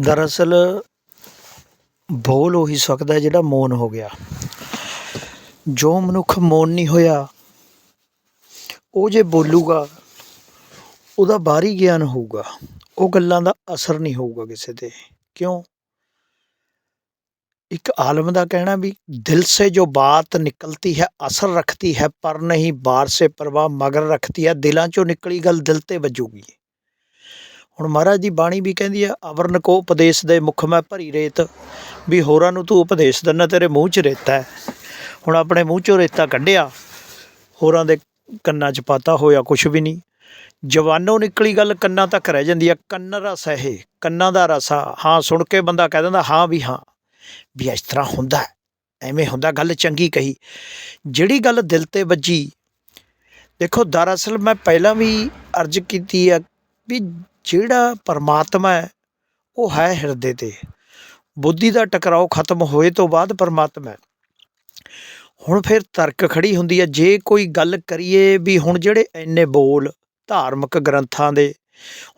ਦਰਅਸਲ ਬੋਲ ਉਹੀ ਸਕਦਾ ਜਿਹੜਾ ਮੌਨ ਹੋ ਗਿਆ। ਜੋ ਮਨੁੱਖ ਮੌਨ ਨਹੀਂ ਹੋਇਆ, ਉਹ ਜੇ ਬੋਲੂਗਾ, ਉਹਦਾ ਬਾਹਰੀ ਗਿਆਨ ਹੋਊਗਾ, ਉਹ ਗੱਲਾਂ ਦਾ ਅਸਰ ਨਹੀਂ ਹੋਊਗਾ ਕਿਸੇ ਤੇ। ਕਿਉਂ? ਇੱਕ ਆਲਮ ਦਾ ਕਹਿਣਾ ਵੀ ਦਿਲ ਸੇ ਜੋ ਬਾਤ ਨਿਕਲਤੀ ਹੈ, ਅਸਰ ਰੱਖਤੀ ਹੈ, ਪਰ ਨਹੀਂ, ਬਾਹਰ ਸੇ ਪ੍ਰਭਾਵ ਮਗਰ ਰੱਖਤੀ ਹੈ, ਦਿਲਾਂ ਚੋਂ ਨਿਕਲੀ ਗੱਲ ਦਿਲ ਤੇ ਵੱਜੂਗੀ। ਹੁਣ ਮਹਾਰਾਜ ਦੀ ਬਾਣੀ ਵੀ ਕਹਿੰਦੀ ਆ ਅਵਰਨ ਕੋ ਉਪਦੇਸ਼ ਦੇ ਮੁਖ ਮੈਂ ਭਰੀ ਰੇਤ, ਵੀ ਹੋਰਾਂ ਨੂੰ ਤੂੰ ਉਪਦੇਸ਼ ਦਿੰਦਾ, ਤੇਰੇ ਮੂੰਹ 'ਚ ਰੇਤਾ ਹੈ। ਹੁਣ ਆਪਣੇ ਮੂੰਹ 'ਚੋਂ ਰੇਤਾ ਕੱਢਿਆ, ਹੋਰਾਂ ਦੇ ਕੰਨਾਂ 'ਚ ਪਾਤਾ ਹੋਇਆ ਕੁਝ ਵੀ ਨਹੀਂ। ਜਵਾਨੋਂ ਨਿਕਲੀ ਗੱਲ ਕੰਨਾਂ ਤੱਕ ਰਹਿ ਜਾਂਦੀ ਆ, ਕੰਨ ਰਸ ਇਹ, ਕੰਨਾਂ ਦਾ ਰਸ ਆ। ਹਾਂ, ਸੁਣ ਕੇ ਬੰਦਾ ਕਹਿ ਦਿੰਦਾ, ਹਾਂ ਵੀ ਹਾਂ, ਵੀ ਇਸ ਤਰ੍ਹਾਂ ਹੁੰਦਾ ਐਵੇਂ ਹੁੰਦਾ, ਗੱਲ ਚੰਗੀ ਕਹੀ। ਜਿਹੜੀ ਗੱਲ ਦਿਲ ਤੇ ਵੱਜੀ, ਦੇਖੋ, ਦਰਅਸਲ ਮੈਂ ਪਹਿਲਾਂ ਵੀ ਅਰਜ਼ ਕੀਤੀ ਆ ਵੀ ਜਿਹੜਾ ਪਰਮਾਤਮਾ ਹੈ, ਉਹ ਹੈ ਹਿਰਦੇ ਤੇ। ਬੁੱਧੀ ਦਾ ਟਕਰਾਓ ਖਤਮ ਹੋਏ ਤੋਂ ਬਾਅਦ ਪਰਮਾਤਮਾ ਹੈ। ਹੁਣ ਫਿਰ ਤਰਕ ਖੜੀ ਹੁੰਦੀ ਹੈ। ਜੇ ਕੋਈ ਗੱਲ ਕਰੀਏ ਵੀ ਹੁਣ ਜਿਹੜੇ ਇੰਨੇ ਬੋਲ ਧਾਰਮਿਕ ਗ੍ਰੰਥਾਂ ਦੇ,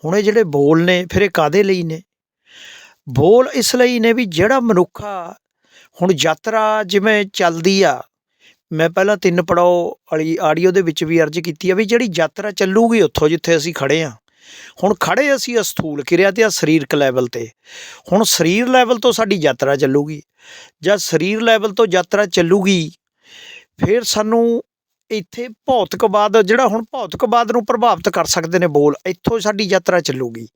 ਹੁਣ ਇਹ ਜਿਹੜੇ ਬੋਲ ਨੇ, ਫਿਰ ਇਹ ਕਾਦੇ ਲਈ ਨੇ? ਬੋਲ ਇਸ ਲਈ ਨੇ ਵੀ ਜਿਹੜਾ ਮਨੁੱਖਾ ਹੁਣ ਯਾਤਰਾ ਜਿਵੇਂ ਚੱਲਦੀ ਆ, ਮੈਂ ਪਹਿਲਾਂ ਤਿੰਨ ਪੜਾਓ ਵਾਲੀ ਆਡੀਓ ਦੇ ਵਿੱਚ ਵੀ ਅਰਜ਼ ਕੀਤੀ ਆ ਵੀ ਜਿਹੜੀ ਯਾਤਰਾ ਚੱਲੂਗੀ ਉੱਥੋਂ ਜਿੱਥੇ ਅਸੀਂ ਖੜੇ ਆ ਹੁਣ ਖੜੇ ਅਸੀਂ ਅਸਥੂਲ ਕਿਰਿਆ ਤੇ ਆ ਸਰੀਰਕ ਲੈਵਲ ਤੇ। ਹੁਣ ਸਰੀਰ ਲੈਵਲ ਤੋਂ ਸਾਡੀ ਯਾਤਰਾ ਚੱਲੂਗੀ। ਜਦ ਸਰੀਰ ਲੈਵਲ ਤੋਂ ਯਾਤਰਾ ਚੱਲੂਗੀ, ਫਿਰ ਸਾਨੂੰ ਇੱਥੇ ਭੌਤਿਕਵਾਦ, ਜਿਹੜਾ ਹੁਣ ਭੌਤਿਕਵਾਦ ਨੂੰ ਪ੍ਰਭਾਵਿਤ ਕਰ ਸਕਦੇ ਨੇ ਬੋਲ, ਇੱਥੋਂ ਸਾਡੀ ਯਾਤਰਾ ਚੱਲੂਗੀ।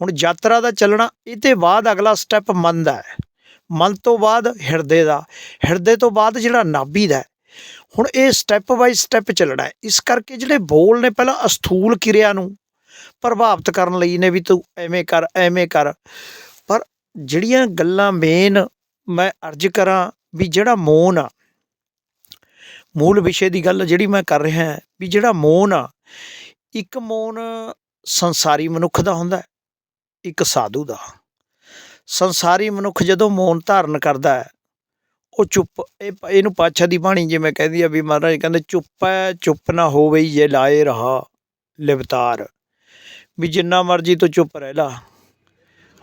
ਹੁਣ ਯਾਤਰਾ ਦਾ ਚੱਲਣਾ ਇਹਦੇ ਬਾਅਦ ਅਗਲਾ ਸਟੈਪ ਮਨ ਦਾ ਹੈ। ਮਨ ਤੋਂ ਬਾਅਦ ਹਿਰਦੇ ਦਾ। ਹਿਰਦੇ ਤੋਂ ਬਾਅਦ ਜਿਹੜਾ ਨਾਭੀ ਦਾ ਹੁਣ ਇਹ ਸਟੈਪ ਬਾਈ ਸਟੈਪ ਚੱਲਣਾ ਹੈ। ਇਸ ਕਰਕੇ ਜਿਹੜੇ ਬੋਲ ਨੇ, ਪਹਿਲਾਂ ਅਸਥੂਲ ਕਿਰਿਆ ਨੂੰ ਪ੍ਰਭਾਵਿਤ ਕਰਨ ਲਈ ਨੇ ਵੀ ਤੂੰ ਐਵੇਂ ਕਰ ਐਵੇਂ ਕਰ। ਪਰ ਜਿਹੜੀਆਂ ਗੱਲਾਂ ਮੇਨ ਮੈਂ ਅਰਜ਼ ਕਰਾਂ ਵੀ ਜਿਹੜਾ ਮੌਨ ਆ, ਮੂਲ ਵਿਸ਼ੇ ਦੀ ਗੱਲ ਜਿਹੜੀ ਮੈਂ ਕਰ ਰਿਹਾ ਵੀ ਜਿਹੜਾ ਮੌਨ ਆ, ਇੱਕ ਮੌਨ ਸੰਸਾਰੀ ਮਨੁੱਖ ਦਾ ਹੁੰਦਾ ਇੱਕ ਸਾਧੂ ਦਾ। ਸੰਸਾਰੀ ਮਨੁੱਖ ਜਦੋਂ ਮੌਨ ਧਾਰਨ ਕਰਦਾ ਹੈ, ਉਹ ਚੁੱਪ, ਇਹ ਇਹਨੂੰ ਪਾਤਸ਼ਾਹ ਦੀ ਬਾਣੀ ਜਿਵੇਂ ਕਹਿੰਦੀ ਆ ਵੀ ਮਹਾਰਾਜ ਕਹਿੰਦੇ, ਚੁੱਪ ਹੈ ਚੁੱਪ ਨਾ ਹੋਵੇ ਜੇ ਲਾਏ ਰਹਾ ਲਿਵਤਾਰ। ਵੀ ਜਿੰਨਾ ਮਰਜ਼ੀ ਤੂੰ ਚੁੱਪ ਰਹਿ ਲਾ।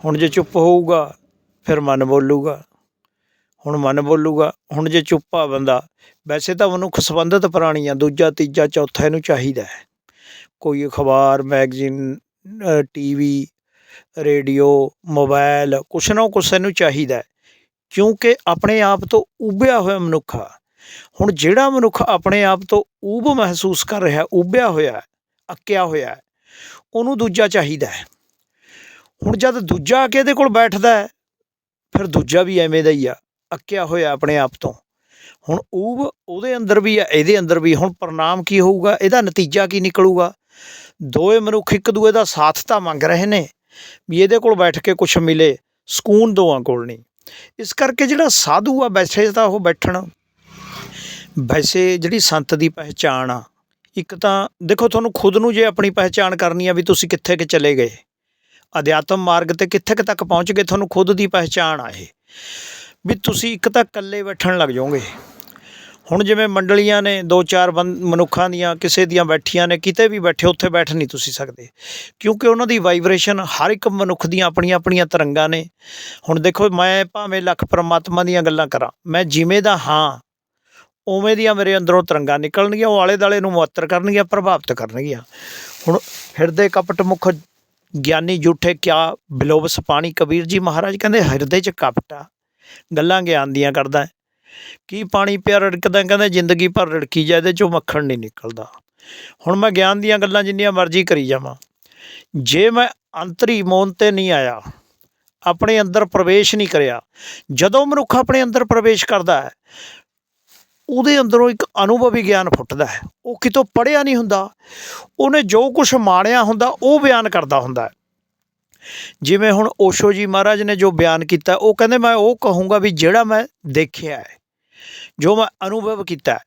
ਹੁਣ ਜੇ ਚੁੱਪ ਹੋਊਗਾ, ਫਿਰ ਮਨ ਬੋਲੂਗਾ। ਹੁਣ ਮਨ ਬੋਲੂਗਾ, ਹੁਣ ਜੇ ਚੁੱਪ ਆ ਬੰਦਾ, ਵੈਸੇ ਤਾਂ ਮਨੁੱਖ ਸੰਬੰਧਿਤ ਪ੍ਰਾਣੀ ਆ ਦੂਜਾ, ਤੀਜਾ, ਚੌਥਾ ਇਹਨੂੰ ਚਾਹੀਦਾ ਹੈ। ਕੋਈ ਅਖਬਾਰ, ਮੈਗਜ਼ੀਨ ਟੀਵੀ, ਰੇਡੀਓ ਮੋਬਾਈਲ ਕੁਛ ਨਾ ਕੁਛ ਇਹਨੂੰ ਚਾਹੀਦਾ ਕਿਉਂਕਿ ਆਪਣੇ ਆਪ ਤੋਂ ਉਭਿਆ ਹੋਇਆ ਮਨੁੱਖ ਆ। ਹੁਣ ਜਿਹੜਾ ਮਨੁੱਖ ਆਪਣੇ ਆਪ ਤੋਂ ਊਬ ਮਹਿਸੂਸ ਕਰ ਰਿਹਾ ਉਭਿਆ ਹੋਇਆ, ਅੱਕਿਆ ਹੋਇਆ ਉਹਨੂੰ ਦੂਜਾ ਚਾਹੀਦਾ ਹੈ। ਹੁਣ ਜਦ ਦੂਜਾ ਆ ਕੇ ਇਹਦੇ ਕੋਲ ਬੈਠਦਾ ਹੈ, ਫਿਰ ਦੂਜਾ ਵੀ ਐਵੇਂ ਦਾ ਹੀ ਆ, ਅੱਕਿਆ ਹੋਇਆ ਆਪਣੇ ਆਪ ਤੋਂ। ਹੁਣ ਊਬ ਉਹਦੇ ਅੰਦਰ ਵੀ ਆ, ਇਹਦੇ ਅੰਦਰ ਵੀ ਹੁਣ ਪ੍ਰਣਾਮ ਕੀ ਹੋਊਗਾ, ਇਹਦਾ ਨਤੀਜਾ ਕੀ ਨਿਕਲੂਗਾ? ਦੋਏ ਮਨੁੱਖ ਇੱਕ ਦੂਏ ਦਾ ਸਾਥ ਤਾਂ ਮੰਗ ਰਹੇ ਨੇ, ਵੀ ਇਹਦੇ ਕੋਲ ਬੈਠ ਕੇ ਕੁਝ ਮਿਲੇ, ਸਕੂਨ ਦੋਵਾਂ ਕੋਲ ਨਹੀਂ। ਇਸ ਕਰਕੇ ਜਿਹੜਾ ਸਾਧੂ ਆ, ਵੈਸੇ ਤਾਂ ਉਹ ਬੈਠਣ। ਵੈਸੇ ਜਿਹੜੀ ਸੰਤ ਦੀ ਪਹਿਚਾਣ ਆ ਇੱਕ ਤਾਂ ਦੇਖੋ ਤੁਹਾਨੂੰ ਖੁਦ ਨੂੰ ਜੇ ਆਪਣੀ ਪਹਿਚਾਣ ਕਰਨੀ ਆ ਵੀ ਤੁਸੀਂ ਕਿੱਥੇ ਕਿ ਚਲੇ ਗਏ, ਅਧਿਆਤਮ ਮਾਰਗ ਤੇ ਕਿੱਥੇ ਕੁ ਤੱਕ ਪਹੁੰਚ ਗਏ, ਤੁਹਾਨੂੰ ਖੁਦ ਦੀ ਪਹਿਚਾਣ ਆ ਇਹ, ਵੀ ਤੁਸੀਂ ਇੱਕ ਤਾਂ ਇਕੱਲੇ ਬੈਠਣ ਲੱਗ ਜਾਓਗੇ। ਹੁਣ ਜਿਵੇਂ ਮੰਡਲੀਆਂ ਨੇ ਦੋ ਚਾਰ ਬੰ- ਮਨੁੱਖਾਂ ਦੀਆਂ, ਕਿਸੇ ਦੀਆਂ ਬੈਠੀਆਂ ਨੇ, ਕਿਤੇ ਵੀ ਬੈਠੇ, ਉੱਥੇ ਬੈਠ ਨਹੀਂ ਤੁਸੀਂ ਸਕਦੇ। ਕਿਉਂਕਿ ਉਹਨਾਂ ਦੀ ਵਾਈਬ੍ਰੇਸ਼ਨ ਹਰ ਇੱਕ ਮਨੁੱਖ ਦੀਆਂ ਆਪਣੀਆਂ ਆਪਣੀਆਂ ਤਰੰਗਾਂ ਨੇ। ਹੁਣ ਦੇਖੋ ਮੈਂ ਭਾਵੇਂ ਲੱਖ ਪਰਮਾਤਮਾ ਦੀਆਂ ਗੱਲਾਂ ਕਰਾਂ, ਮੈਂ ਜਿਵੇਂ ਦਾ ਹਾਂ ਉਵੇਂ ਦੀਆਂ ਮੇਰੇ ਅੰਦਰੋਂ ਤਰੰਗਾਂ ਨਿਕਲਣਗੀਆਂ, ਉਹ ਆਲੇ ਦਾਲੇ ਨੂੰ ਮੁਅੱਤਰ ਕਰਨਗੀਆਂ, ਪ੍ਰਭਾਵਿਤ ਕਰਨਗੀਆਂ। ਹੁਣ ਹਿਰਦੇ ਕਪਟ ਮੁਖ ਗਿਆਨੀ ਜੂਠੇ ਕਿਆ ਬਿਲੋਬਸ ਪਾਣੀ ਕਬੀਰ ਜੀ ਮਹਾਰਾਜ ਕਹਿੰਦੇ, ਹਿਰਦੇ 'ਚ ਕਪਟ ਆ ਗੱਲਾਂ ਗਿਆਨ ਦੀਆਂ ਕਰਦਾ ਕੀ ਪਾਣੀ ਪਿਆ ਰੜਕਦਾ? ਕਹਿੰਦੇ, ਜ਼ਿੰਦਗੀ ਭਰ ਰੜਕੀ ਜਾ, ਇਹਦੇ 'ਚੋਂ ਮੱਖਣ ਨਹੀਂ ਨਿਕਲਦਾ। ਹੁਣ ਮੈਂ ਗਿਆਨ ਦੀਆਂ ਗੱਲਾਂ ਜਿੰਨੀਆਂ ਮਰਜ਼ੀ ਕਰੀ ਜਾਵਾਂ। ਜੇ ਮੈਂ ਅੰਤਰੀ ਮੋਨ ਤੇ ਨਹੀਂ ਆਇਆ, ਆਪਣੇ ਅੰਦਰ ਪ੍ਰਵੇਸ਼ ਨਹੀਂ ਕਰਿਆ, ਜਦੋਂ ਮਨੁੱਖ ਆਪਣੇ ਅੰਦਰ ਪ੍ਰਵੇਸ਼ ਕਰਦਾ ਹੈ ਉਹਦੇ ਅੰਦਰੋਂ ਇੱਕ ਅਨੁਭਵੀ ਗਿਆਨ ਫੁੱਟਦਾ ਹੈ। ਉਹ ਕਿਤੋਂ ਪੜਿਆ ਨਹੀਂ ਹੁੰਦਾ, ਉਹਨੇ ਜੋ ਕੁਝ ਮਾਣਿਆ ਹੁੰਦਾ, ਉਹ ਬਿਆਨ ਕਰਦਾ ਹੁੰਦਾ ਹੈ। ਜਿਵੇਂ ਹੁਣ ਓਸ਼ੋ ਜੀ ਮਹਾਰਾਜ ਨੇ ਜੋ ਬਿਆਨ ਕੀਤਾ, ਉਹ ਕਹਿੰਦੇ ਮੈਂ ਉਹ ਕਹੂੰਗਾ ਵੀ ਜਿਹੜਾ ਮੈਂ ਦੇਖਿਆ ਹੈ, ਜੋ ਮੈਂ ਅਨੁਭਵ ਕੀਤਾ ਹੈ।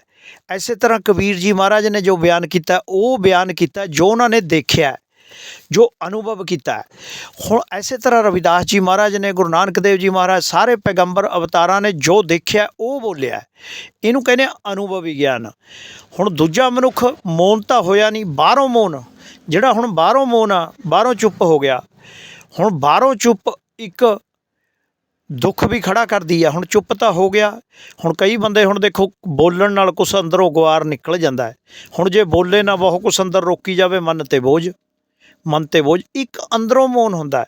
ਐਸੇ ਤਰ੍ਹਾਂ ਕਬੀਰ ਜੀ ਮਹਾਰਾਜ ਨੇ ਜੋ ਬਿਆਨ ਕੀਤਾ, ਉਹ ਬਿਆਨ ਕੀਤਾ, ਜੋ ਉਹਨਾਂ ਨੇ ਦੇਖਿਆ ਜੋ ਅਨੁਭਵ ਕੀਤਾ ਹੈ। ਹੁਣ ਐਸੇ ਤਰ੍ਹਾਂ ਰਵਿਦਾਸ ਜੀ ਮਹਾਰਾਜ ਨੇ, ਗੁਰੂ ਨਾਨਕ ਦੇਵ ਜੀ ਮਹਾਰਾਜ ਸਾਰੇ ਪੈਗੰਬਰ ਅਵਤਾਰਾਂ ਨੇ ਜੋ ਦੇਖਿਆ, ਉਹ ਬੋਲਿਆ ਇਹਨੂੰ ਕਹਿੰਦੇ ਆ ਅਨੁਭਵੀ ਗਿਆਨ। ਹੁਣ ਦੂਜਾ ਮਨੁੱਖ ਮੌਨ ਤਾਂ ਹੋਇਆ ਨਹੀਂ, ਬਾਹਰੋਂ ਮੌਨ, ਜਿਹੜਾ ਹੁਣ ਬਾਹਰੋਂ ਮੌਨ ਆ, ਬਾਹਰੋਂ ਚੁੱਪ ਹੋ ਗਿਆ। ਹੁਣ ਬਾਹਰੋਂ ਚੁੱਪ ਇੱਕ ਦੁੱਖ ਵੀ ਖੜਾ ਕਰਦੀ ਆ, ਹੁਣ ਚੁੱਪ ਤਾਂ ਹੋ ਗਿਆ। ਹੁਣ ਕਈ ਬੰਦੇ ਹੁਣ ਦੇਖੋ, ਬੋਲਣ ਨਾਲ ਕੁਛ ਅੰਦਰੋਂ ਗੁਆਰ ਨਿਕਲ ਜਾਂਦਾ ਹੈ। ਹੁਣ ਜੇ ਬੋਲੇ ਨਾ ਬਹੁਤ ਕੁਛ ਅੰਦਰ ਰੋਕੀ ਜਾਵੇ, ਮਨ ਤੇ ਬੋਝ। ਮਨ ਤੇ ਬੋਝ, ਇੱਕ ਅੰਦਰੋਂ ਮੌਨ ਹੁੰਦਾ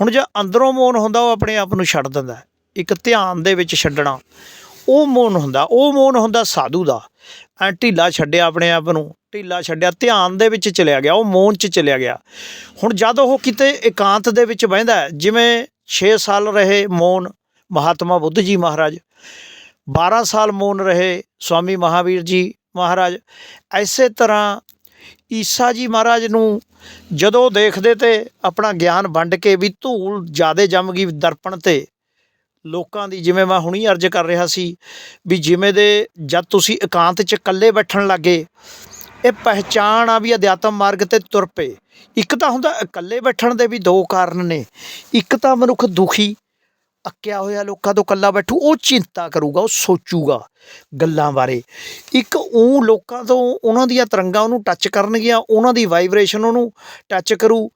ਹੁਣ ਜੇ ਅੰਦਰੋਂ ਮੌਨ ਹੁੰਦਾ, ਉਹ ਆਪਣੇ ਆਪ ਨੂੰ ਛੱਡ ਦਿੰਦਾ ਇੱਕ ਧਿਆਨ ਦੇ ਵਿੱਚ ਛੱਡਣਾ, ਉਹ ਮੌਨ ਹੁੰਦਾ, ਉਹ ਮੌਨ ਹੁੰਦਾ ਸਾਧੂ ਦਾ। ਐ ਢੀਲਾ ਛੱਡਿਆ ਆਪਣੇ ਆਪ ਨੂੰ, ਢੀਲਾ ਛੱਡਿਆ, ਧਿਆਨ ਦੇ ਵਿੱਚ ਚਲਿਆ ਗਿਆ, ਉਹ ਮੌਨ 'ਚ ਚਲਿਆ ਗਿਆ। ਹੁਣ ਜਦ ਉਹ ਕਿਤੇ ਇਕਾਂਤ ਦੇ ਵਿੱਚ ਬਹਿੰਦਾ ਜਿਵੇਂ 6 ਸਾਲ ਰਹੇ ਮੌਨ ਮਹਾਤਮਾ ਬੁੱਧ ਜੀ ਮਹਾਰਾਜ 12 ਸਾਲ ਮੌਨ ਰਹੇ ਸਵਾਮੀ ਮਹਾਵੀਰ ਜੀ ਮਹਾਰਾਜ, ਐਸੇ ਤਰ੍ਹਾਂ ਈਸਾ ਜੀ ਮਹਾਰਾਜ ਨੂੰ ਜਦੋਂ ਦੇਖਦੇ ਤੇ ਆਪਣਾ ਗਿਆਨ ਵੰਡ ਕੇ ਵੀ ਧੂਲ ਜਿਆਦੇ ਜੰਮ ਗਈ ਦਰਪਣ ਤੇ, ਲੋਕਾਂ ਦੀ ਜਿਵੇਂ ਮੈਂ ਹੁਣੀ ਅਰਜ਼ ਕਰ ਰਿਹਾ ਸੀ ਵੀ ਜਿਵੇਂ ਦੇ ਜਦ ਤੁਸੀਂ ਇਕਾਂਤ 'ਚ ਇਕੱਲੇ ਬੈਠਣ ਲੱਗੇ, ਇਹ ਪਹਿਚਾਣ ਆ ਵੀ ਅਧਿਆਤਮ ਮਾਰਗ ਤੇ ਤੁਰ ਪਏ। ਇੱਕ ਤਾਂ ਹੁੰਦਾ ਇਕੱਲੇ ਬੈਠਣ ਦੇ ਵੀ ਦੋ ਕਾਰਨ ਨੇ। ਇੱਕ ਤਾਂ ਮਨੁੱਖ ਦੁਖੀ ਅੱਕਿਆ ਹੋਇਆ ਲੋਕਾਂ ਤੋਂ ਇਕੱਲਾ ਬੈਠੂ, ਉਹ ਚਿੰਤਾ ਕਰੂਗਾ, ਉਹ ਸੋਚੂਗਾ ਗੱਲਾਂ ਬਾਰੇ। ਇੱਕ ਉਹ ਲੋਕਾਂ ਤੋਂ ਉਹਨਾਂ ਦੀਆਂ ਤਰੰਗਾਂ ਉਹਨੂੰ ਟੱਚ ਕਰਨਗੀਆਂ, ਉਹਨਾਂ ਦੀ ਵਾਈਬ੍ਰੇਸ਼ਨ ਉਹਨੂੰ ਟੱਚ ਕਰੂ।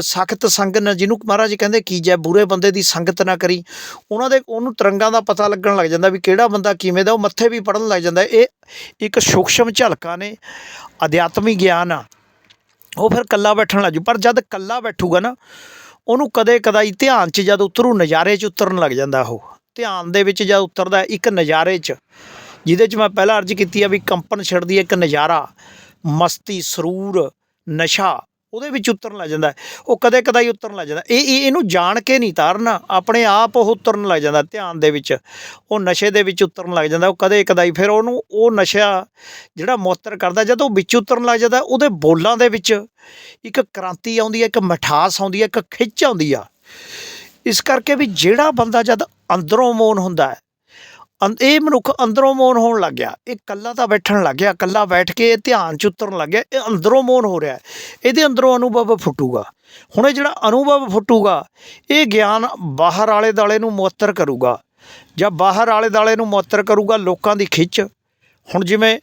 ਸਖਤ ਸੰਗ ਨਾ, ਜਿਹਨੂੰ ਮਹਾਰਾਜ ਕਹਿੰਦੇ ਕੀ ਜੈ ਬੁਰੇ ਬੰਦੇ ਦੀ ਸੰਗਤ ਨਾ ਕਰੀ। ਉਹਨਾਂ ਦੇ ਉਹਨੂੰ ਤਰੰਗਾਂ ਦਾ ਪਤਾ ਲੱਗਣ ਲੱਗ ਜਾਂਦਾ ਵੀ ਕਿਹੜਾ ਬੰਦਾ ਕਿਵੇਂ ਦਾ, ਉਹ ਮੱਥੇ ਵੀ ਪੜਨ ਲੱਗ ਜਾਂਦਾ। ਇਹ ਇੱਕ ਸੂਖਸ਼ਮ ਝਲਕਾ ਨੇ ਅਧਿਆਤਮੀ ਗਿਆਨ ਆ। ਉਹ ਫਿਰ ਕੱਲਾ ਬੈਠਣ ਲੱਗ ਜੂ। ਪਰ ਜਦ ਕੱਲਾ ਬੈਠੂਗਾ ਨਾ ਉਹਨੂੰ ਕਦੇ ਕਦਾਈ ਧਿਆਨ 'ਚ ਜਦ ਉਤਰੂ, ਨਜ਼ਾਰੇ 'ਚ ਉਤਰਨ ਲੱਗ ਜਾਂਦਾ ਉਹ। ਧਿਆਨ ਦੇ ਵਿੱਚ ਜਦ ਉਤਰਦਾ ਇੱਕ ਨਜ਼ਾਰੇ 'ਚ, ਜਿਹਦੇ 'ਚ ਮੈਂ ਪਹਿਲਾਂ ਅਰਜ਼ ਕੀਤੀ ਆ ਵੀ ਕੰਪਨ ਛੱਡਦੀ ਇੱਕ ਨਜ਼ਾਰਾ, ਮਸਤੀ, ਸਰੂਰ, ਨਸ਼ਾ ਉਹਦੇ ਵਿੱਚ ਉਤਰਨ ਲੱਗ ਜਾਂਦਾ ਉਹ ਕਦੇ ਕਦਾਈ ਉਤਰਨ ਲੱਗ ਜਾਂਦਾ। ਇਹ ਇਹ- ਇਹਨੂੰ ਜਾਣ ਕੇ ਨਹੀਂ ਤਾਰਨਾ। ਆਪਣੇ ਆਪ ਉਹ ਉਤਰਨ ਲੱਗ ਜਾਂਦਾ ਧਿਆਨ ਦੇ ਵਿੱਚ। ਉਹ ਨਸ਼ੇ ਦੇ ਵਿੱਚ ਉਤਰਨ ਲੱਗ ਜਾਂਦਾ। ਉਹ ਕਦੇ ਕਦਾਈ ਫਿਰ ਉਹਨੂੰ ਉਹ ਨਸ਼ਾ ਜਿਹੜਾ ਮੁਅੱਤਰ ਕਰਦਾ, ਜਦੋਂ ਉਹ ਵਿੱਚ ਉਤਰਨ ਲੱਗ ਜਾਂਦਾ, ਉਹਦੇ ਬੋਲਾਂ ਦੇ ਵਿੱਚ ਇੱਕ ਕ੍ਰਾਂਤੀ ਆਉਂਦੀ ਹੈ, ਇੱਕ ਮਿਠਾਸ ਆਉਂਦੀ ਹੈ, ਇੱਕ ਖਿੱਚ ਆਉਂਦੀ ਆ। ਇਸ ਕਰਕੇ ਵੀ ਜਿਹੜਾ ਬੰਦਾ ਜਦ ਅੰਦਰੋਂ ਮੋਨ ਹੁੰਦਾ ਹੈ ਇਹ ਮਨੁੱਖ ਅੰਦਰੋਂ ਮੋਨ ਹੋਣ ਲੱਗ ਗਿਆ। ਇਹ ਕੱਲਾ ਤਾਂ ਬੈਠਣ ਲੱਗ ਗਿਆ ਕੱਲਾ ਬੈਠ ਕੇ ਇਹ ਧਿਆਨ ਚ ਉਤਰਨ ਲੱਗ ਗਿਆ। ਇਹ ਅੰਦਰੋਂ ਮੋਨ ਹੋ ਰਿਹਾ। ਇਹਦੇ ਅੰਦਰੋਂ ਅਨੁਭਵ ਫੁੱਟੂਗਾ। ਹੁਣ ਇਹ ਜਿਹੜਾ ਅਨੁਭਵ ਫੁੱਟੂਗਾ, ਇਹ ਗਿਆਨ ਬਾਹਰ ਆਲੇ ਦਾਲੇ ਨੂੰ ਮੁਅੱਤਰ ਕਰੂਗਾ। ਜਾਂ ਬਾਹਰ ਆਲੇ ਦਾਲੇ ਨੂੰ ਮੁਅੱਤਰ ਕਰੂਗਾ ਲੋਕਾਂ ਦੀ ਖਿੱਚ। ਹੁਣ ਜਿਵੇਂ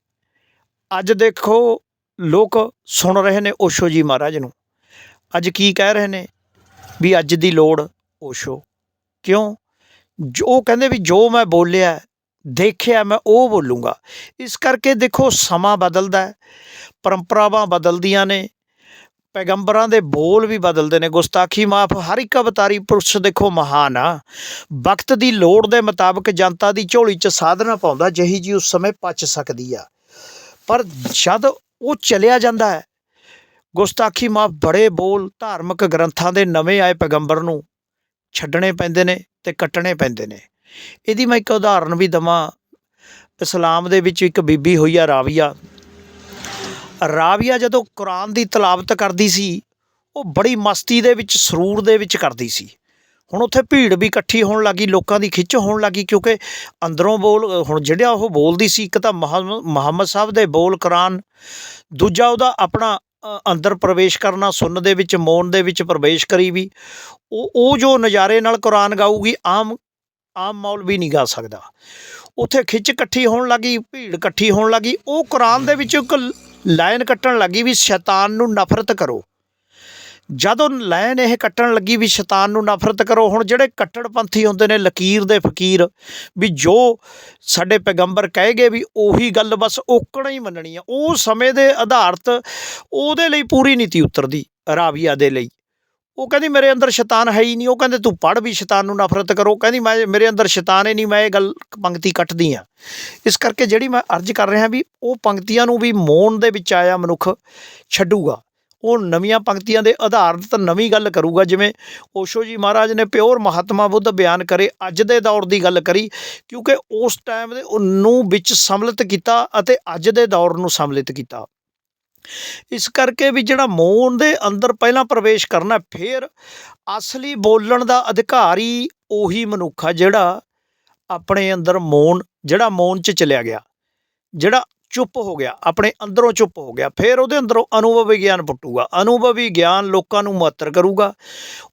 ਅੱਜ ਦੇਖੋ, ਲੋਕ ਸੁਣ ਰਹੇ ਨੇ ਓਸ਼ੋ ਜੀ ਮਹਾਰਾਜ ਨੂੰ। ਅੱਜ ਕੀ ਕਹਿ ਰਹੇ ਨੇ? ਵੀ ਅੱਜ ਦੀ ਲੋੜ ਓਸ਼ੋ। ਕਿਉਂ? ਜੋ ਕਹਿੰਦੇ ਵੀ ਜੋ ਮੈਂ ਬੋਲਿਆ ਦੇਖਿਆ ਮੈਂ, ਉਹ ਬੋਲੂੰਗਾ। ਇਸ ਕਰਕੇ ਦੇਖੋ, ਸਮਾਂ ਬਦਲਦਾ ਹੈ, ਪਰੰਪਰਾਵਾਂ ਬਦਲਦੀਆਂ ਨੇ, ਪੈਗੰਬਰਾਂ ਦੇ ਬੋਲ ਵੀ ਬਦਲਦੇ ਨੇ। ਗੁਸਤਾਖੀ ਮਾਫ ਹਰ ਇੱਕ ਅਵਤਾਰੀ ਪੁਰਸ਼ ਦੇਖੋ ਮਹਾਨ ਆ। ਵਕਤ ਦੀ ਲੋੜ ਦੇ ਮੁਤਾਬਕ ਜਨਤਾ ਦੀ ਝੋਲੀ 'ਚ ਸਾਧਨਾ ਪਾਉਂਦਾ, ਜਹੀ ਜੀ ਉਸ ਸਮੇਂ ਪਚ ਸਕਦੀ ਆ। ਪਰ ਜਦ ਉਹ ਚਲਿਆ ਜਾਂਦਾ ਹੈ, ਗੁਸਤਾਖੀ ਮਾਫ ਬੜੇ ਬੋਲ ਧਾਰਮਿਕ ਗ੍ਰੰਥਾਂ ਦੇ ਨਵੇਂ ਆਏ ਪੈਗੰਬਰ ਨੂੰ ਛੱਡਣੇ ਪੈਂਦੇ ਨੇ ਤੇ ਕੱਟਣੇ ਪੈਂਦੇ ਨੇ। ਇਹਦੀ ਮੈਂ ਇੱਕ ਉਦਾਹਰਨ ਵੀ ਦਵਾਂ। ਇਸਲਾਮ ਦੇ ਵਿੱਚ ਇੱਕ ਬੀਬੀ ਹੋਈ ਆ ਰਾਵੀਆ। ਰਾਵੀਆ ਜਦੋਂ ਕੁਰਾਨ ਦੀ ਤਲਾਵਤ ਕਰਦੀ ਸੀ, ਉਹ ਬੜੀ ਮਸਤੀ ਦੇ ਵਿੱਚ, ਸਰੂਰ ਦੇ ਵਿੱਚ ਕਰਦੀ ਸੀ। ਹੁਣ ਉੱਥੇ ਭੀੜ ਵੀ ਇਕੱਠੀ ਹੋਣ ਲੱਗੀ, ਲੋਕਾਂ ਦੀ ਖਿੱਚ ਹੋਣ ਲੱਗੀ, ਕਿਉਂਕਿ ਅੰਦਰੋਂ ਬੋਲ, ਹੁਣ ਜਿਹੜਾ ਉਹ ਬੋਲਦੀ ਸੀ, ਇੱਕ ਤਾਂ ਮੁਹੰਮ- ਮੁਹੰਮਦ ਸਾਹਿਬ ਦੇ ਬੋਲ ਕੁਰਾਨ, ਦੂਜਾ ਉਹਦਾ ਆਪਣਾ ਅੰਦਰ ਪ੍ਰਵੇਸ਼ ਕਰਨਾ ਸੁਣਨ ਦੇ ਵਿੱਚ, ਮੌਨ ਦੇ ਵਿੱਚ ਪ੍ਰਵੇਸ਼ ਕਰੀ ਵੀ। ਉਹ ਉਹ ਜੋ ਨਜ਼ਾਰੇ ਨਾਲ ਕੁਰਾਨ ਗਾਊਗੀ, ਆਮ ਆਮ ਮੌਲਵੀ ਨਹੀਂ ਗਾ ਸਕਦਾ। ਉੱਥੇ ਖਿੱਚ ਇਕੱਠੀ ਹੋਣ ਲੱਗੀ, ਭੀੜ ਇਕੱਠੀ ਹੋਣ ਲੱਗੀ, ਉਹ ਕੁਰਾਨ ਦੇ ਵਿੱਚ ਇੱਕ ਲਾਈਨ ਕੱਟਣ ਲੱਗੀ ਵੀ ਸ਼ੈਤਾਨ ਨੂੰ ਨਫ਼ਰਤ ਕਰੋ। ਜਦੋਂ ਲਾਈਨ ਇਹ ਕੱਟਣ ਲੱਗੀ ਵੀ ਸ਼ੈਤਾਨ ਨੂੰ ਨਫ਼ਰਤ ਕਰੋ, ਹੁਣ ਜਿਹੜੇ ਕੱਟੜਪੰਥੀ ਹੁੰਦੇ ਨੇ, ਲਕੀਰ ਦੇ ਫਕੀਰ, ਵੀ ਜੋ ਸਾਡੇ ਪੈਗੰਬਰ ਕਹੇ ਗਏ ਵੀ ਉਹੀ ਗੱਲ ਬਸ ਓਕਣਾ ਹੀ ਮੰਨਣੀ ਆ, ਉਹ ਸਮੇਂ ਦੇ ਆਧਾਰਤ ਉਹਦੇ ਲਈ ਪੂਰੀ ਨੀਤੀ ਉਤਰਦੀ, ਰਾਵੀਆ ਦੇ ਲਈ। ਉਹ ਕਹਿੰਦੀ, ਮੇਰੇ ਅੰਦਰ ਸ਼ੈਤਾਨ ਹੈ ਹੀ ਨਹੀਂ। ਉਹ ਕਹਿੰਦੇ, ਤੂੰ ਪੜ ਵੀ ਸ਼ੈਤਾਨ ਨੂੰ ਨਫ਼ਰਤ ਕਰੋ। ਕਹਿੰਦੀ, ਮੈਂ, ਮੇਰੇ ਅੰਦਰ ਸ਼ੈਤਾਨ ਹੀ ਨਹੀਂ, ਮੈਂ ਇਹ ਗੱਲ ਪੰਕਤੀ ਕੱਟਦੀ ਆ ਇਸ ਕਰਕੇ ਜਿਹੜੀ ਮੈਂ ਅਰਜ਼ ਕਰ ਰਿਹਾ ਵੀ ਉਹ ਪੰਕਤੀਆਂ ਨੂੰ ਵੀ ਮੌਨ ਦੇ ਵਿੱਚ ਆਇਆ ਮਨੁੱਖ ਛੱਡੂਗਾ। ਉਹ ਨਵੀਆਂ ਪੰਕਤੀਆਂ ਦੇ ਆਧਾਰਿਤ ਨਵੀਂ ਗੱਲ ਕਰੂਗਾ, ਜਿਵੇਂ ਓਸ਼ੋ ਜੀ ਮਹਾਰਾਜ ਨੇ ਪਿਓਰ ਮਹਾਤਮਾ ਬੁੱਧ ਬਿਆਨ ਕਰੇ, ਅੱਜ ਦੇ ਦੌਰ ਦੀ ਗੱਲ ਕਰੀ, ਕਿਉਂਕਿ ਉਸ ਟਾਈਮ ਦੇ ਉਹਨੂੰ ਵਿੱਚ ਸਮਲਿਤ ਕੀਤਾ ਅਤੇ ਅੱਜ ਦੇ ਦੌਰ ਨੂੰ ਸਮਲਿਤ ਕੀਤਾ। ਇਸ ਕਰਕੇ ਵੀ ਜਿਹੜਾ ਮੌਨ ਦੇ ਅੰਦਰ ਪਹਿਲਾਂ ਪ੍ਰਵੇਸ਼ ਕਰਨਾ, ਫਿਰ ਅਸਲੀ ਬੋਲਣ ਦਾ ਅਧਿਕਾਰੀ ਉਹੀ ਮਨੁੱਖ ਆ ਜਿਹੜਾ ਆਪਣੇ ਅੰਦਰ ਮੌਨ ਜਿਹੜਾ ਮੌਨ 'ਚ ਚਲਿਆ ਗਿਆ, ਜਿਹੜਾ ਚੁੱਪ ਹੋ ਗਿਆ, ਆਪਣੇ ਅੰਦਰੋਂ ਚੁੱਪ ਹੋ ਗਿਆ, ਫਿਰ ਉਹਦੇ ਅੰਦਰੋਂ ਅਨੁਭਵੀ ਗਿਆਨ ਪੁੱਟੂਗਾ, ਅਨੁਭਵੀ ਗਿਆਨ ਲੋਕਾਂ ਨੂੰ ਮੁਅੱਤਰ ਕਰੂਗਾ,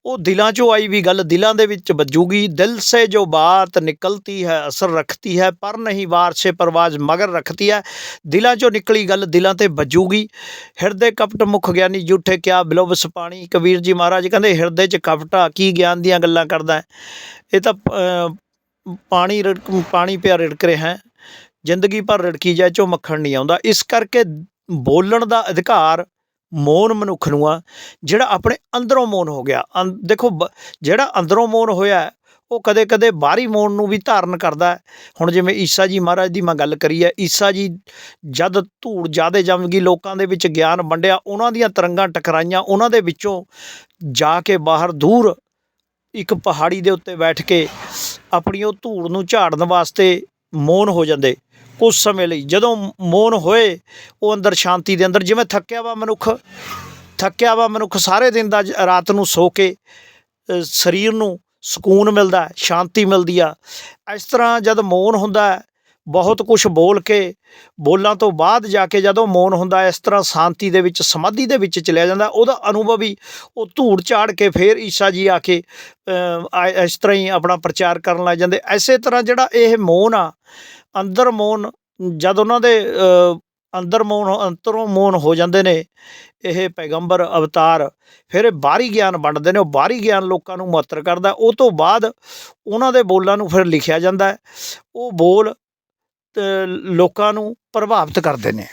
ਉਹ ਦਿਲਾਂ 'ਚੋਂ ਆਈ ਵੀ ਗੱਲ ਦਿਲਾਂ ਦੇ ਵਿੱਚ ਵੱਜੂਗੀ, ਦਿਲ ਸੇ ਜੋ ਬਾਤ ਨਿਕਲਤੀ ਹੈ, ਅਸਰ ਰੱਖਤੀ ਹੈ, ਪਰ ਨਹੀਂ ਵਾਰ ਸੇ ਪਰਵਾਜ਼ ਮਗਰ ਰੱਖਤੀ ਹੈ, ਦਿਲਾਂ 'ਚੋਂ ਨਿਕਲੀ ਗੱਲ ਦਿਲਾਂ ਤੇ ਵੱਜੂਗੀ, ਹਿਰਦੇ ਕਪਟ ਮੁਖ ਗਿਆਨੀ ਜੂਠੇ ਕਿਆ ਬਿਲੋਬਸ ਪਾਣੀ ਕਬੀਰ ਜੀ ਮਹਾਰਾਜ ਕਹਿੰਦੇ ਹਿਰਦੇ 'ਚ ਕਪਟਾ ਕੀ ਗਿਆਨ ਦੀਆਂ ਗੱਲਾਂ ਕਰਦਾ ਇਹ ਤਾਂ ਪਾਣੀ ਰਿੜਕ, ਪਾਣੀ ਪਿਆ ਰਿੜਕ ਰਿਹਾ ਹੈ। ਜ਼ਿੰਦਗੀ ਭਰ ਰੜਕੀ ਜਾਏ ਚੋਂ ਮੱਖਣ ਨਹੀਂ ਆਉਂਦਾ। ਇਸ ਕਰਕੇ ਬੋਲਣ ਦਾ ਅਧਿਕਾਰ ਮੌਨ ਮਨੁੱਖ ਨੂੰ ਆ, ਜਿਹੜਾ ਆਪਣੇ ਅੰਦਰੋਂ ਮੌਨ ਹੋ ਗਿਆ। ਅੰ- ਦੇਖੋ, ਬ- ਜਿਹੜਾ ਅੰਦਰੋਂ ਮੌਨ ਹੋਇਆ, ਉਹ ਕਦੇ-ਕਦੇ ਬਾਹਰੀ ਮੌਨ ਨੂੰ ਵੀ ਧਾਰਨ ਕਰਦਾ ਹੈ। ਹੁਣ ਜਿਵੇਂ ਈਸਾ ਜੀ ਮਹਾਰਾਜ ਦੀ ਮੈਂ ਗੱਲ ਕਰੀ ਹੈ, ਈਸਾ ਜੀ ਜਦ ਧੂੜ ਜ਼ਿਆਦੇ ਜੰਮ ਗਈ, ਲੋਕਾਂ ਦੇ ਵਿੱਚ ਗਿਆਨ ਵੰਡਿਆ, ਉਹਨਾਂ ਦੀਆਂ ਤਰੰਗਾਂ ਟਕਰਾਈਆਂ, ਉਹਨਾਂ ਦੇ ਵਿੱਚੋਂ ਜਾ ਕੇ ਬਾਹਰ ਦੂਰ ਇੱਕ ਪਹਾੜੀ ਦੇ ਉੱਤੇ ਬੈਠ ਕੇ ਆਪਣੀ ਉਹ ਧੂੜ ਨੂੰ ਝਾੜਨ ਵਾਸਤੇ ਮੌਨ ਹੋ ਜਾਂਦੇ। ਉਸ ਸਮੇਂ ਲਈ। ਜਦੋਂ ਮੌਨ ਹੋਏ, ਉਹ ਅੰਦਰ ਸ਼ਾਂਤੀ ਦੇ ਅੰਦਰ ਜਿਵੇਂ ਥੱਕਿਆ ਵਾ ਮਨੁੱਖ, ਥੱਕਿਆ ਵਾ ਮਨੁੱਖ ਸਾਰੇ ਦਿਨ ਦਾ ਜ- ਰਾਤ ਨੂੰ ਸੋ ਕੇ ਸਰੀਰ ਨੂੰ ਸਕੂਨ ਮਿਲਦਾ ਸ਼ਾਂਤੀ ਮਿਲਦੀ ਆ। ਇਸ ਤਰ੍ਹਾਂ ਜਦ ਮੌਨ ਹੁੰਦਾ ਬਹੁਤ ਕੁਝ ਬੋਲ ਕੇ, ਬੋਲਾਂ ਤੋਂ ਬਾਅਦ ਜਾ ਕੇ ਜਦੋਂ ਮੌਨ ਹੁੰਦਾ ਇਸ ਤਰ੍ਹਾਂ ਸ਼ਾਂਤੀ ਦੇ ਵਿੱਚ, ਸਮਾਧੀ ਦੇ ਵਿੱਚ ਚਲਿਆ ਜਾਂਦਾ। ਉਹਦਾ ਅਨੁਭਵ ਹੀ ਉਹ ਧੂੜ ਝਾੜ ਕੇ ਫੇਰ ਈਸਾ ਜੀ ਆ ਕੇ ਇਸ ਤਰ੍ਹਾਂ ਹੀ ਆਪਣਾ ਪ੍ਰਚਾਰ ਕਰਨ ਲੱਗ ਜਾਂਦੇ। ਐਸੇ ਤਰ੍ਹਾਂ ਜਿਹੜਾ ਇਹ ਮੌਨ ਆ ਅੰਦਰ ਮੋਨ, ਜਦ ਉਹਨਾਂ ਦੇ ਅੰਦਰ ਮੋਨ ਅੰਤਰੋਂ ਮੋਨ ਹੋ ਜਾਂਦੇ ਨੇ, ਇਹ ਪੈਗੰਬਰ ਅਵਤਾਰ, ਫਿਰ ਇਹ ਬਾਹਰੀ ਗਿਆਨ ਵੰਡਦੇ ਨੇ, ਉਹ ਬਾਹਰੀ ਗਿਆਨ ਲੋਕਾਂ ਨੂੰ ਮੁਅੱਤਰ ਕਰਦਾ, ਉਹ ਤੋਂ ਬਾਅਦ ਉਹਨਾਂ ਦੇ ਬੋਲਾਂ ਨੂੰ ਫਿਰ ਲਿਖਿਆ ਜਾਂਦਾ ਉਹ ਬੋਲ ਲੋਕਾਂ ਨੂੰ ਪ੍ਰਭਾਵਿਤ ਕਰਦੇ ਨੇ।